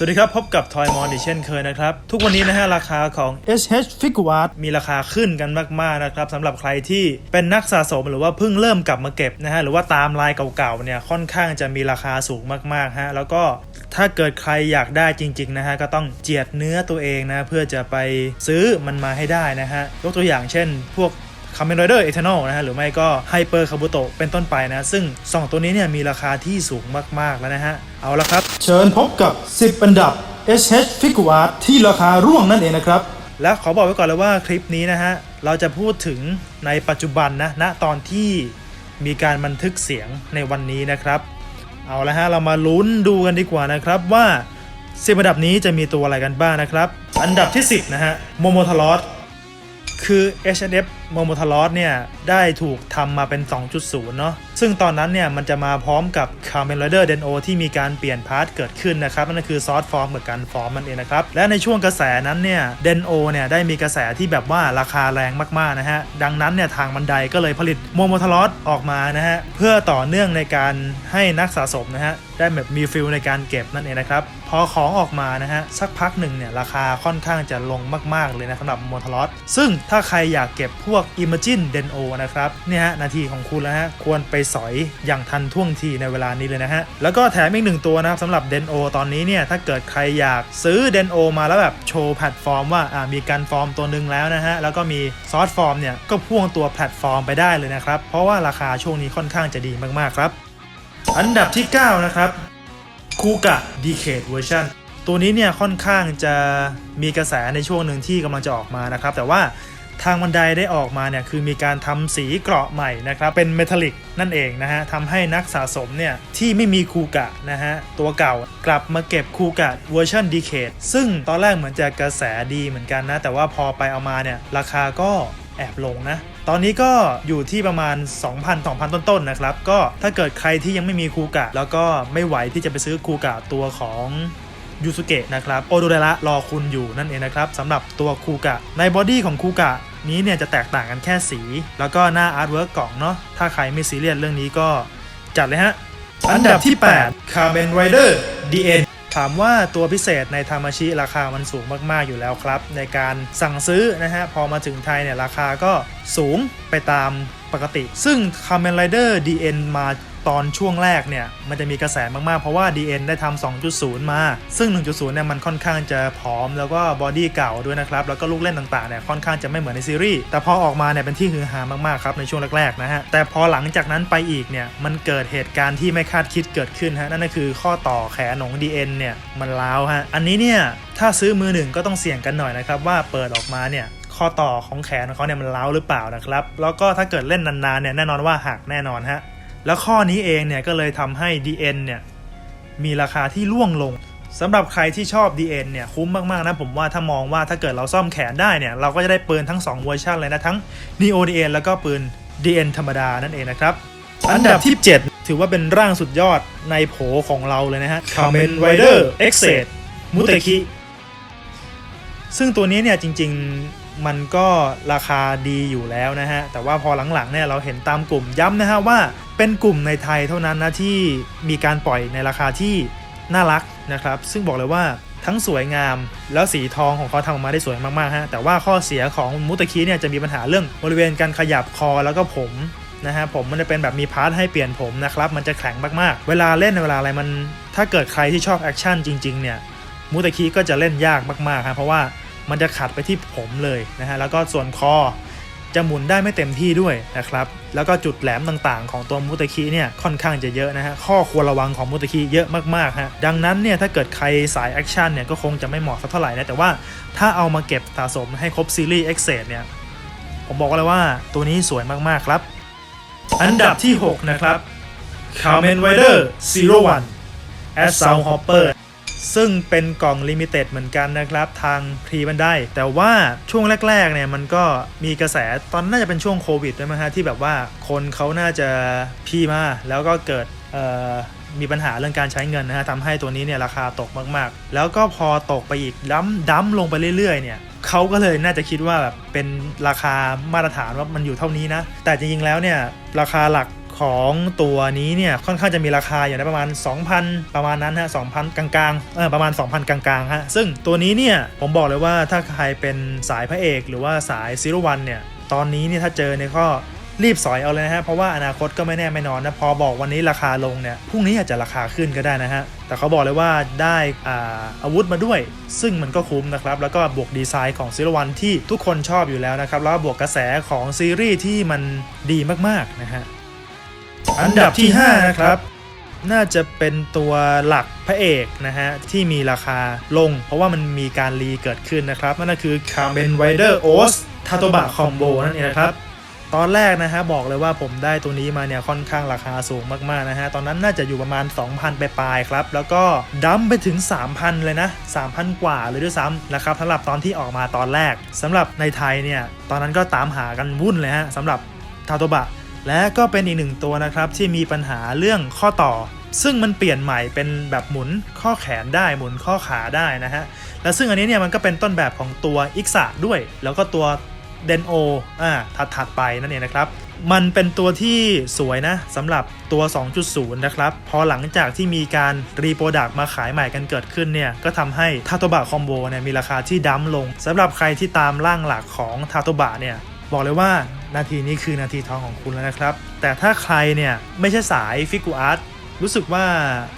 สวัสดีครับ พบกับ Toy m o n อีกเช่นเคยนะครับ ทุกวันนี้นะฮะ ราคาของ SH Figure Art มีราคาขึ้นกันมาก ๆ นะครับสำหรับใครที่เป็นนักสะสมหรือว่าเพิ่งเริ่มกลับมาเก็บนะฮะ หรือว่าตามลายเก่า ๆ เนี่ย ค่อนข้างจะมีราคาสูงมาก ๆ ฮะ แล้วก็ถ้าเกิดใครอยากได้จริง ๆ นะฮะ ก็ต้องเจียดเนื้อตัวเองนะ เพื่อจะไปซื้อมันมาให้ได้นะฮะยกตัวอย่างเช่น พวก ค a มเมนไรเดอร์เอเทนอลนะฮะหรือไม่ก็ไฮเปอร์คาบุโตเป็นต้นไปนะ ซึ่ง 2 ตัวนี้เนี่ยมีราคาที่สูงมาก ๆ แล้วนะฮะ เอาละครับ เชิญพบกับ 10 อันดับ SH Figure Art ที่ราคาร่วงนั่นเองนะครับ และขอบอกไว้ก่อนเลยว่าคลิปนี้นะฮะ เราจะพูดถึงในปัจจุบันนะณตอนที่มีการบันทึกเสียงในวันนี้นะครับ เอาละฮะเรามาลุ้นดูกันดีกว่านะครับว่าสิบอันดับนี้จะมีตัวอะไรกันบ้างนะครับ อันดับที่ 10 นะฮะโมโมทารอสคือ H&F m o m o t a l o s เนี่ยได้ถูกทำมาเป็น 2.0 เนาะซึ่งตอนนั้นเนี่ยมันจะมาพร้อมกับ Kamen Rider Den-O ที่มีการเปลี่ยนพาร์ทเกิดขึ้นนะครับนั่นคือซอสฟอร์มกับการฟอร์มมันเองนะครับ และในช่วงกระแสนั้นเนี่ย Den-O เนี่ยได้มีกระแสที่แบบว่าราคาแรงมากๆนะฮะ ดังนั้นเนี่ยทางบันไดก็เลยผลิตโมโมทารอสออกมานะฮะ เพื่อต่อเนื่องในการให้นักสะสมนะฮะได้แบบมีฟิลในการเก็บนั่นเองนะครับ พอของออกมานะฮะ สักพักหนึ่งเนี่ยราคาค่อนข้างจะลงมากๆเลยนะสำหรับโมโมทารอสซึ่งถ้าใครอยากเก็บพวก Imagine Den-O นะครับเนี่ยฮะนาทีของคุณแล้วฮะควรไปสอยอย่างทันท่วงทีในเวลานี้เลยนะฮะ แล้วก็แถมอีกหนึ่งตัวนะครับสำหรับ Den-O ตอนนี้เนี่ยถ้าเกิดใครอยากซื้อ Den-O มาแล้วแบบโชว์แพลตฟอร์มว่าอ่ามีการฟอร์มตัวหนึ่งแล้วนะฮะ แล้วก็มีซอสฟอร์มเนี่ยก็พ่วงตัวแพลตฟอร์มไปได้เลยนะครับ เพราะว่าราคาช่วงนี้ค่อนข้างจะดีมากๆครับ อันดับที่ 9 นะครับคูกะ Decade Version ตัวนี้เนี่ยค่อนข้างจะมีกระแสในช่วงหนึ่งที่กำลังจะออกมานะครับ แต่ว่า ทางบันไดได้ออกมาเนี่ยคือมีการทำสีเกราะใหม่นะครับเป็นเมทัลลิกนั่นเองนะฮะทำให้นักสะสมเนี่ยที่ไม่มีคูกะนะฮะตัวเก่ากลับมาเก็บคูกะเวอร์ชันดีเคดซึ่งตอนแรกเหมือนจะกระแสดีเหมือนกันนะ แต่ว่าพอไปเอามาเนี่ยราคาก็แอบลงนะ ตอนนี้ก็อยู่ที่ประมาณ 2,000 2,000 ต้นๆนะครับ ก็ถ้าเกิดใครที่ยังไม่มีคูกะ แล้วก็ไม่ไหวที่จะไปซื้อคูกะตัวของ ยูสุเกะนะครับโอโดเรระรอคุณอยู่นั่นเองนะครับสำหรับตัวคูกะ ในบอดี้ของคูกะนี้เนี่ยจะแตกต่างกันแค่สี แล้วก็หน้าอาร์ตเวิร์กกล่องเนาะถ้าใครไม่ซีเรียสเรื่องนี้ก็จัดเลยฮะ อันดับที่8 Kamen Rider DN ถามว่าตัวพิเศษในทามาชิราคามันสูงมากๆอยู่แล้วครับ ในการสั่งซื้อนะฮะ พอมาถึงไทยเนี่ยราคาก็สูงไปตามปกติ ซึ่ง Kamen Rider DN มา ตอนช่วงแรกเนี่ยมันจะมีกระแสมากๆ เพราะว่า DN ได้ทำ2.0 มา ซึ่ง 1.0 เนี่ยมันค่อนข้างจะผอมแล้วก็บอดี้เก่าด้วยนะครับ แล้วก็ลูกเล่นต่างๆเนี่ยค่อนข้างจะไม่เหมือนในซีรีส์ แต่พอออกมาเนี่ยเป็นที่ฮือฮามากๆครับในช่วงแรกๆนะฮะ แต่พอหลังจากนั้นไปอีกเนี่ยมันเกิดเหตุการณ์ที่ไม่คาดคิดเกิดขึ้นฮะนั่นก็คือข้อต่อแขนของ DN เนี่ยมันล้าวฮะ อันนี้เนี่ยถ้าซื้อมือหนึ่งก็ต้องเสี่ยงกันหน่อยนะครับว่าเปิดออกมาเนี่ยข้อต่อของแขนของเขาเนี่ยมันล้าหรือเปล่านะครับ แล้วก็ถ้าเกิดเล่นนานๆเนี่ยแน่นอนว่าหักแน่นอนฮะ แล้วข้อนี้เองเนี่ยก็เลยทำให้ DN เนี่ยมีราคาที่ร่วงลงสำหรับใครที่ชอบ DN เนี่ยคุ้มมาก ๆ นะ ผมว่าถ้ามองว่าถ้าเกิดเราซ่อมแขนได้เนี่ย เราก็จะได้ปืนทั้ง 2 เวอร์ชันเลยนะ ทั้ง Neo DN แล้วก็ปืน DN ธรรมดานั่นเองนะครับ อันดับที่ 7 ถือว่าเป็นร่างสุดยอดในโผของเราเลยนะฮะ Kamen Rider e x e d Muteki ซึ่งตัวนี้เนี่ยจริง ๆ มันก็ราคาดีอยู่แล้วนะฮะ แต่ว่าพอหลังๆเนี่ยเราเห็นตามกลุ่มย้ำนะฮะว่าเป็นกลุ่มในไทยเท่านั้นนะที่มีการปล่อยในราคาที่น่ารักนะครับ ซึ่งบอกเลยว่าทั้งสวยงามแล้วสีทองของเขาทำออกมาได้สวยมากๆฮะ แต่ว่าข้อเสียของมุตะคีเนี่ยจะมีปัญหาเรื่องบริเวณการขยับคอแล้วก็ผมนะฮะผมมันจะเป็นแบบมีพาร์ทให้เปลี่ยนผมนะครับมันจะแข็งมากๆ เวลาเล่นเวลาอะไรมัน ถ้าเกิดใครที่ชอบแอคชั่นจริงๆเนี่ยมุตะคีก็จะเล่นยากมากๆครับเพราะว่า มันจะขัดไปที่ผมเลยนะฮะแล้วก็ส่วนคอจะหมุนได้ไม่เต็มที่ด้วยนะครับ แล้วก็จุดแหลมต่างๆ ของตัวมุตะคีเนี่ยค่อนข้างจะเยอะนะฮะ ข้อควรระวังของมุตะคีเยอะมากๆฮะ ดังนั้นเนี่ยถ้าเกิดใครสายแอคชั่นเนี่ยก็คงจะไม่เหมาะสักเท่าไหร่นะ แต่ว่าถ้าเอามาเก็บสะสมให้ครบซีรีส์ e x c e เซเนี่ย ผมบอกเลยว่าตัวนี้สวยมากๆครับ อันดับที่ 6 นะครับ Kamen Rider Zero One as Sound Hopper ซึ่งเป็นกล่องลิมิเต็ดเหมือนกันนะครับทางพรีบันไดแต่ว่าช่วงแรกๆเนี่ยมันก็มีกระแสตอนน่าจะเป็นช่วงโควิดด้วยมั้งฮะที่แบบว่าคนเขาน่าจะพีมาแล้วก็เกิดมีปัญหาเรื่องการใช้เงินนะฮะทำให้ตัวนี้เนี่ยราคาตกมากๆ แล้วก็พอตกไปอีกดั้มดั้มลงไปเรื่อยๆเนี่ยเขาก็เลยน่าจะคิดว่าแบบเป็นราคามาตรฐานว่ามันอยู่เท่านี้นะ แต่จริงๆแล้วเนี่ยราคาหลัก ของตัวนี้เนี่ยค่อนข้างจะมีราคาอยู่ในประมาณ 2,000 ประมาณนั้นฮะ2,000 กลางๆเออประมาณ 2,000 กลางๆฮะซึ่งตัวนี้เนี่ยผมบอกเลยว่าถ้าใครเป็นสายพระเอกหรือว่าสายซีรีวันเนี่ยตอนนี้เนี่ยถ้าเจอเนี่ยก็รีบสอยเอาเลยนะฮะ เพราะว่าอนาคตก็ไม่แน่ไม่นอนนะ พอบอกวันนี้ราคาลงเนี่ย พรุ่งนี้อาจจะราคาขึ้นก็ได้นะฮะ แต่เขาบอกเลยว่าได้อาอาวุธมาด้วย ซึ่งมันก็คุ้มนะครับ แล้วก็บวกดีไซน์ของซีรีวันที่ทุกคนชอบอยู่แล้วนะครับ แล้วบวกกระแสของซีรีส์ที่มันดีมากๆนะฮะ อันดับที่ 5 นะครับ น่าจะเป็นตัวหลักพระเอกนะฮะ ที่มีราคาลง เพราะว่ามันมีการรีเกิดขึ้นนะครับ นั่นก็คือ Kamen Rider OS t a t o b a Combo นั่นเองนะครับตอนแรกนะฮะบอกเลยว่าผมได้ตัวนี้มาเนี่ยค่อนข้างราคาสูงมากๆนะฮะตอนนั้นน่าจะอยู่ประมาณ 2,000 ไปปลายครับ แล้วก็ดัมไปถึง 3,000 เลยนะ 3,000 กว่าเลยด้วยซ้ำนะครับสำหรับตอนที่ออกมาตอนแรกสำหรับในไทยเนี่ย ตอนนั้นก็ตามหากันวุ่นเลยฮะสำหรับทาโตบะ และก็เป็นอีกหนึ่งตัวนะครับที่มีปัญหาเรื่องข้อต่อ ซึ่งมันเปลี่ยนใหม่เป็นแบบหมุนข้อแขนได้หมุนข้อขาได้นะฮะและซึ่งอันนี้เนี่ยมันก็เป็นต้นแบบของตัวอิกซะด้วย แล้วก็ตัวเดนโออ่าถัดถัดๆไปนั่นเองนะครับ มันเป็นตัวที่สวยนะสำหรับตัว 2.0 นะครับ พอหลังจากที่มีการรีโปรดักต์มาขายใหม่กันเกิดขึ้นเนี่ย ก็ทำให้ทาโตบะคอมโบเนี่ยมีราคาที่ดั้มลงสำหรับใครที่ตามร่างหลักของทาโตบะเนี่ย บอกเลยว่านาทีนี้คือนาทีทองของคุณแล้วนะครับ แต่ถ้าใครเนี่ยไม่ใช่สายฟิกูอาร์ตรู้สึกว่า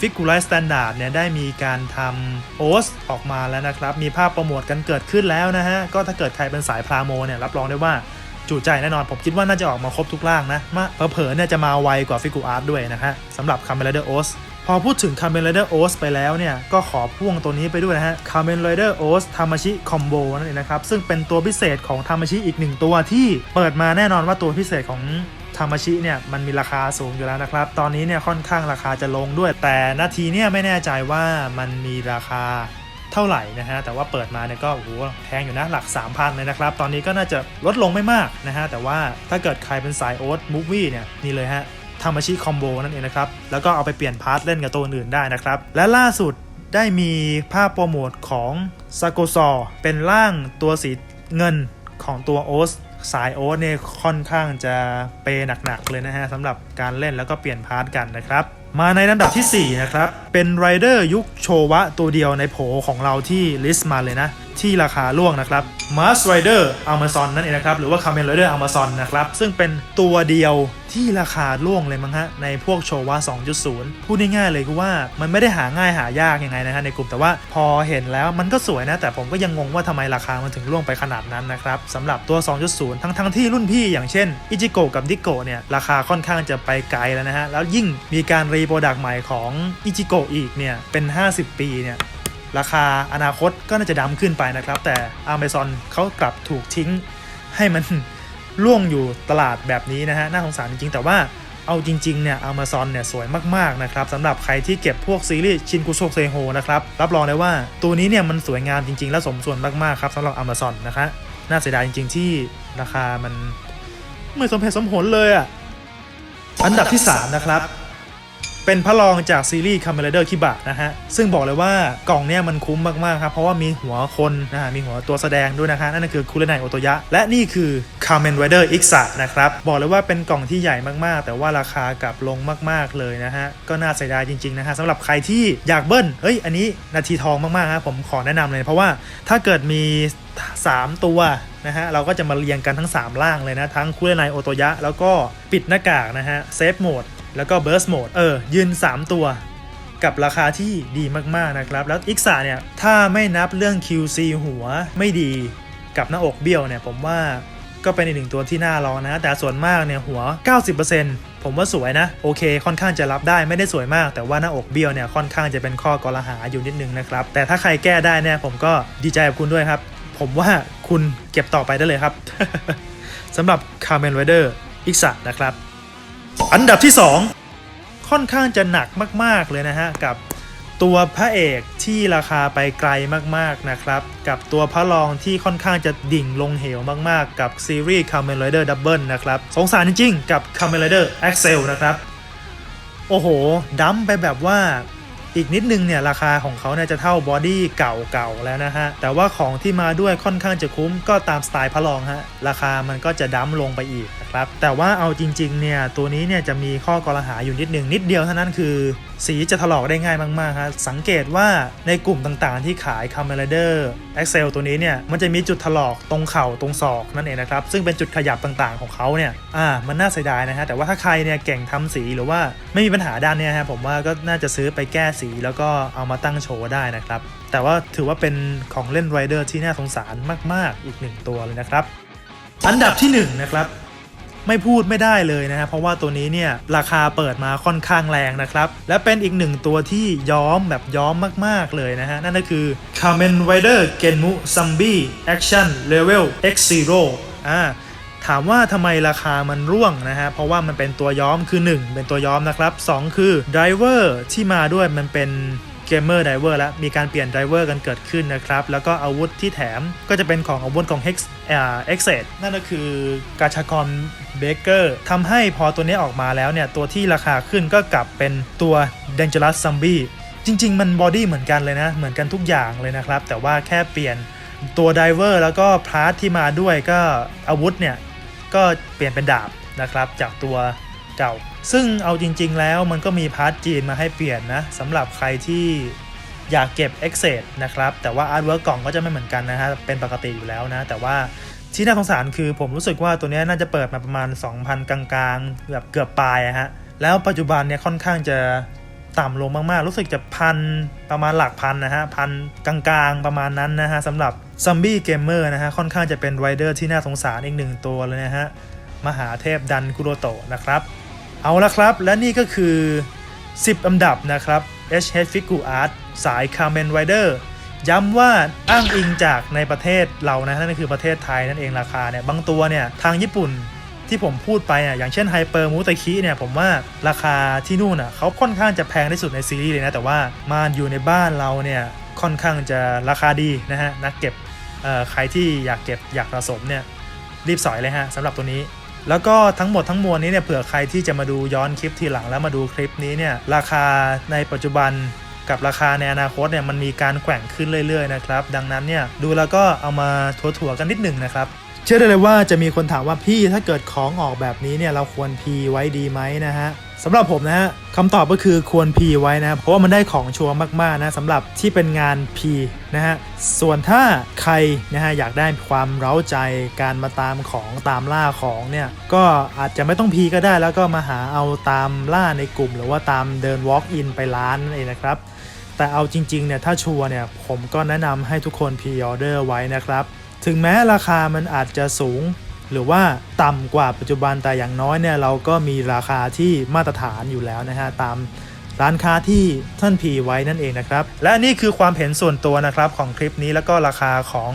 ฟิกูไลสแตนดาร์ดเนี่ยได้มีการทำโอสออกมาแล้วนะครับ มีภาพโปรโมทกันเกิดขึ้นแล้วนะฮะ ก็ถ้าเกิดใครเป็นสายพราโมเนี่ยรับรองได้ว่าจุใจแน่นอน ผมคิดว่าน่าจะออกมาครบทุกร่างนะมาเผลอเนี่ยจะมาไวกว่าฟิกูอาร์ตด้วยนะฮะสำหรับคาเมลเดอร์โอส พอพูดถึง Kamen Rider o s ไปแล้วเนี่ย ก็ขอพ่วงตัวนี้ไปด้วยนะฮะ Kamen Rider o s Tamashi Combo นั่นเองนะครับ ซึ่งเป็นตัวพิเศษของ Tamashi อีกหนึ่งตัวที่เปิดมาแน่นอนว่าตัวพิเศษของ Tamashi เนี่ยมันมีราคาสูงอยู่แล้วนะครับ ตอนนี้เนี่ยค่อนข้างราคาจะลงด้วย แต่นาทีเนี่ยไม่แน่ใจว่ามันมีราคาเท่าไหร่นะฮะ แต่ว่าเปิดมาเนี่ยก็โอ้โหแพงอยู่นะหลัก 3,000 เลยนะครับ ตอนนี้ก็น่าจะลดลงไม่มากนะฮะ แต่ว่าถ้าเกิดใครเป็นสายโอ๊ตมูฟวี่เนี่ยนี่เลยฮะ ทำอาชีพคอมโบนั่นเองนะครับ แล้วก็เอาไปเปลี่ยนพาร์ทเล่นกับตัวอื่นได้นะครับ และล่าสุดได้มีภาพโปรโมทของซาโกซอเป็นร่างตัวสีเงินของตัวโอสสายโอสเนี่ยค่อนข้างจะเปยหนักๆเลยนะฮะสำหรับการเล่นแล้วก็เปลี่ยนพาร์ทกันนะครับ มาในลำดับทีสี่4 นะครับ เป็นไรเดอร์ยุคโชวะตัวเดียวในโผของเราที่ลิสต์มาเลยนะ ที่ราคาล่วงนะครับ Mars Rider Amazon นั่นเองนะครับ หรือว่า Kamen Rider Amazon นะครับ ซึ่งเป็นตัวเดียวที่ราคาล่วงเลยมั้งฮะ ในพวกโชวะ 2.0 พูดง่ายๆเลยคือว่ามันไม่ได้หาง่ายหายากยังไงนะฮะในกลุ่มแต่ว่าพอเห็นแล้วมันก็สวยนะ แต่ผมก็ยังงงว่าทำไมราคามันถึงล่วงไปขนาดนั้นนะครับสำหรับตัว 2.0 ทั้งทั้งๆที่รุ่นพี่อย่างเช่นอิจิโกะกับดิโกะเนี่ยราคาค่อนข้างจะไปไกลแล้วนะฮะแล้วยิ่งมีการรีโปรดักต์ใหม่ของอิจิโกะอีกเนี่ยเป็น 50 ปีเนี่ย ราคาอนาคตก็น่าจะดำขึ้นไปนะครับ แต่ Amazon เขากลับถูกทิ้งให้มันล่วงอยู่ตลาดแบบนี้นะฮะ น่าสงสารจริงๆแต่ว่าเอาจริงๆเนี่ย Amazon เนี่ยสวยมากๆนะครับสำหรับใครที่เก็บพวกซีรีส์ชินกุโชเซโฮนะครับ รับรองเลยว่าตัวนี้เนี่ยมันสวยงามจริง ๆ และสมส่วนมากๆครับสำหรับ Amazon นะคะน่าเสียดายจริง ๆ ที่ราคามันไม่สมเหตุสมผลเลยอะอันดับที่ 3 นะครับ เป็นพระรองจากซีรีส์ Kamen Rider Kiba นะฮะ ซึ่งบอกเลยว่ากล่องเนี่ยมันคุ้มมากๆครับ เพราะว่ามีหัวคนนะฮะมีหัวตัวแสดงด้วยนะคะนั่นคือคุเรไนโอโตยะ และนี่คือ Kamen Rider i x a นะครับ บอกเลยว่าเป็นกล่องที่ใหญ่มากๆ แต่ว่าราคากลับลงมากๆเลยนะฮะ ก็น่าเสียดายจริงๆนะฮะสำหรับใครที่อยากเบิ้ลเฮ้ยอันนี้นาทีทองมากๆครับผมขอแนะนำเลย เพราะว่าถ้าเกิดมี 3 ตัวนะฮะเราก็จะมาเรียงกันทั้ง 3 ล่างเลยนะ ทั้งคุเรไนโอโตยะ แล้วก็ปิดหน้ากากนะฮะเซฟโหมด แล้วก็ Burst Mode เออ ยืน 3 ตัว กับราคาที่ดีมากๆนะครับ แล้วอิกซาเนี่ย ถ้าไม่นับเรื่อง QC หัวไม่ดีกับหน้าอกเบี้ยวเนี่ย ผมว่าก็เป็นอีกหนึ่งตัวที่น่ารองนะ แต่ส่วนมากเนี่ยหัว 90%ผมว่าสวยนะ โอเค ค่อนข้างจะรับได้ไม่ได้สวยมาก แต่ว่าหน้าอกเบี้ยวเนี่ยค่อนข้างจะเป็นข้อกรหาอยู่นิดนึงนะครับ แต่ถ้าใครแก้ได้เนี่ยผมก็ดีใจกับคุณด้วยครับ ผมว่าคุณเก็บต่อไปได้เลยครับสำหรับ Kamen Rider อิกซานะครับ อันดับที่ 2 ค่อนข้างจะหนักมาก ๆ เลยนะฮะ กับตัวพระเอกที่ราคาไปไกลมากๆนะครับ กับตัวพระรองที่ค่อนข้างจะดิ่งลงเหวมากๆ กับซีรีส์ Kamen Rider Double นะครับ สงสารจริงๆ กับ Kamen Rider Axel นะครับ โอ้โหดัมไปแบบว่า อีกนิดนึงเนี่ยราคาของเขาเนี่ยจะเท่าบอดี้เก่าๆแล้วนะฮะ แต่ว่าของที่มาด้วยค่อนข้างจะคุ้มก็ตามสไตล์พระรองฮะ ราคามันก็จะดั้มลงไปอีกนะครับ แต่ว่าเอาจริงๆเนี่ยตัวนี้เนี่ยจะมีข้อกรหาอยู่นิดหนึ่งนิดเดียวเท่านั้นคือ สีจะถลอกได้ง่ายมากๆครับสังเกตว่าในกลุ่มต่างๆ ที่ขาย c a m e r a d e r Excel ตัวนี้เนี่ยมันจะมีจุดถลอกตรงเข่าตรงศอกนั่นเองนะครับ ซึ่งเป็นจุดขยับต่างๆของเขาเนี่ยอ่ามันน่าเสียดายนะฮะแต่ว่าถ้าใครเนี่ยเก่งทำสีหรือว่าไม่มีปัญหาด้านเนี้ยฮะผมว่าก็น่าจะซื้อไปแก้สีแล้วก็เอามาตั้งโชว์ได้นะครับ แต่ว่าถือว่าเป็นของเล่นไรเดอร์ที่น่าสงสารมากๆ อีกหนึ่งตัวเลยนะครับ อันดับที่หนึ่งนะครับ ไม่พูดไม่ได้เลยนะฮะเพราะว่าตัวนี้เนี่ยราคาเปิดมาค่อนข้างแรงนะครับ และเป็นอีกหนึ่งตัวที่ย้อมแบบย้อมมากๆเลยนะฮะ นั่นก็คือ Kamen Rider Genmu Zombie Action Level X Zero อ่าถามว่าทำไมราคามันร่วงนะฮะ เพราะว่ามันเป็นตัวย้อมคือ 1 เป็นตัวย้อมนะครับ 2 คือ Driver ที่มาด้วยมันเป็น เกมเมอร์ไดเวอร์แล้วมีการเปลี่ยนไดเวอร์กันเกิดขึ้นนะครับ แล้วก็อาวุธที่แถมก็จะเป็นของอาวุธของ Hex อ่า e x e นั่นก็คือกาชากรเบเกอร์ทำให้พอตัวนี้ออกมาแล้วเนี่ย ตัวที่ราคาขึ้นก็กลับเป็นตัว Dangerous Zombie จริง ๆ มันบอดี้เหมือนกันเลยนะ เหมือนกันทุกอย่างเลยนะครับ แต่ว่าแค่เปลี่ยนตัวไดเวอร์แล้วก็พาร์ทที่มาด้วยก็อาวุธเนี่ย ก็เปลี่ยนเป็นดาบนะครับ จากตัว เก่า ซึ่งเอาจริง ๆ แล้วมันก็มีพาร์ทจีนมาให้เปลี่ยนนะสำหรับใครที่อยากเก็บ e x c e นะครับ แต่ว่าอาร์ตเวิร์กกล่องก็จะไม่เหมือนกันนะฮะ เป็นปกติอยู่แล้วนะ แต่ว่าที่น่าสงสารคือผมรู้สึกว่าตัวนี้น่าจะเปิดมาประมาณ 2,000 กลางๆ แบบเกือบปลายอะฮะ แล้วปัจจุบันเนี่ยค่อนข้างจะต่ำลงมากๆ รู้สึกจะพันประมาณหลักพันนะฮะ พันกลางๆ ประมาณนั้นนะฮะสำหรับซัมบี้เกมเมอร์นะฮะ ค่อนข้างจะเป็นไรเดอร์ที่น่าสงสารอีกหนึ่งตัวเลยนะฮะ มหาเทพดันกุโรโตะนะครับ เอาละครับ และนี่ก็คือ 10 อันดับนะครับ HH Figure Art สาย Kamen Rider ย้ำว่าอ้างอิงจากในประเทศเรานะนั่นคือประเทศไทยนั่นเองราคาเนี่ยบางตัวเนี่ยทางญี่ปุ่นที่ผมพูดไปอะอย่างเช่นไฮเปอร์มูต a คิเนี่ยผมว่าราคาที่นู่นอะเขาค่อนข้างจะแพงที่สุดในซีรีส์เลยนะ แต่ว่ามาอยู่ในบ้านเราเนี่ยค่อนข้างจะราคาดีนะฮะนักเก็บใครที่อยากเก็บอยากสะสมเนี่ยรีบสอยเลยฮะสำหรับตัวนี้ แล้วก็ทั้งหมดทั้งมวลนี้เนี่ยเผื่อใครที่จะมาดูย้อนคลิปทีหลังแล้วมาดูคลิปนี้เนี่ยราคาในปัจจุบันกับราคาในอนาคตเนี่ยมันมีการแกว่งขึ้นเรื่อยๆนะครับดังนั้นเนี่ยดูแล้วก็เอามาถัวๆกันนิดหนึ่งนะครับ เชื่อได้เลยว่าจะมีคนถามว่าพี่ถ้าเกิดของออกแบบนี้เนี่ยเราควรพีไว้ดีไหมนะฮะสำหรับผมนะฮะคำตอบก็คือควรพีไว้นะ เพราะว่ามันได้ของชัวร์มากๆนะสำหรับที่เป็นงานพีนะฮะส่วนถ้าใครนะฮะอยากได้ความเร้าใจการมาตามของตามล่าของเนี่ยก็อาจจะไม่ต้องพีก็ได้แล้วก็มาหาเอาตามล่าในกลุ่ม หรือว่าตามเดิน walk in ไปร้านนั่นเองนะครับแต่เอาจริงๆเนี่ยถ้าชัวร์เนี่ยผมก็แนะนำให้ทุกคนพ r ออเดอร์ไว้นะครับ ถึงแม้ราคามันอาจจะสูง หรือว่าต่ำกว่าปัจจุบันแต่อย่างน้อยเนี่ยเราก็มีราคาที่มาตรฐานอยู่แล้วนะฮะตามร้านค้าที่ท่านพีไว้นั่นเองนะครับ และนี่คือความเห็นส่วนตัวนะครับของคลิปนี้แล้วก็ราคาของ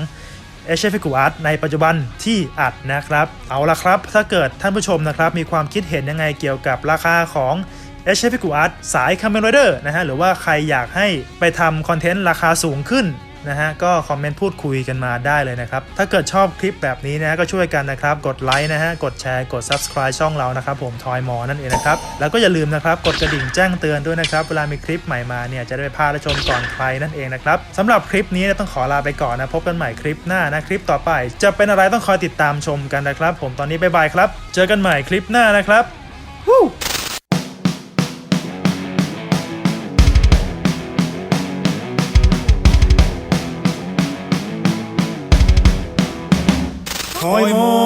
เอชเอฟกูอาร์ตในปัจจุบันที่อัดนะครับ เอาละครับ ถ้าเกิดท่านผู้ชมนะครับมีความคิดเห็นยังไงเกี่ยวกับราคาของเอชเอฟกูอาร์ตสายคา m เมนไรเดอร์นะฮะหรือว่าใครอยากให้ไปทำคอนเทนต์ราคาสูงขึ้น นะฮะก็คอมเมนต์พูดคุยกันมาได้เลยนะครับ ถ้าเกิดชอบคลิปแบบนี้นะก็ช่วยกันนะครับ กดไลค์นะฮะกดแชร์กด Subscribe ช่องเรานะครับ ผมทอยมอนั่นเองนะครับ แล้วก็อย่าลืมนะครับ กดกระดิ่งแจ้งเตือนด้วยนะครับ เวลามีคลิปใหม่มาเนี่ยจะได้ไม่พาดและชมก่อนใครนั่นเองนะครับสำหรับคลิปนี้ต้องขอลาไปก่อนนะพบกันใหม่คลิปหน้านะคลิปต่อไป จะเป็นอะไรต้องคอยติดตามชมกันนะครับ ผมตอนนี้บ๊ายบายครับ เจอกันใหม่คลิปหน้านะครับวู้ Moin, moin.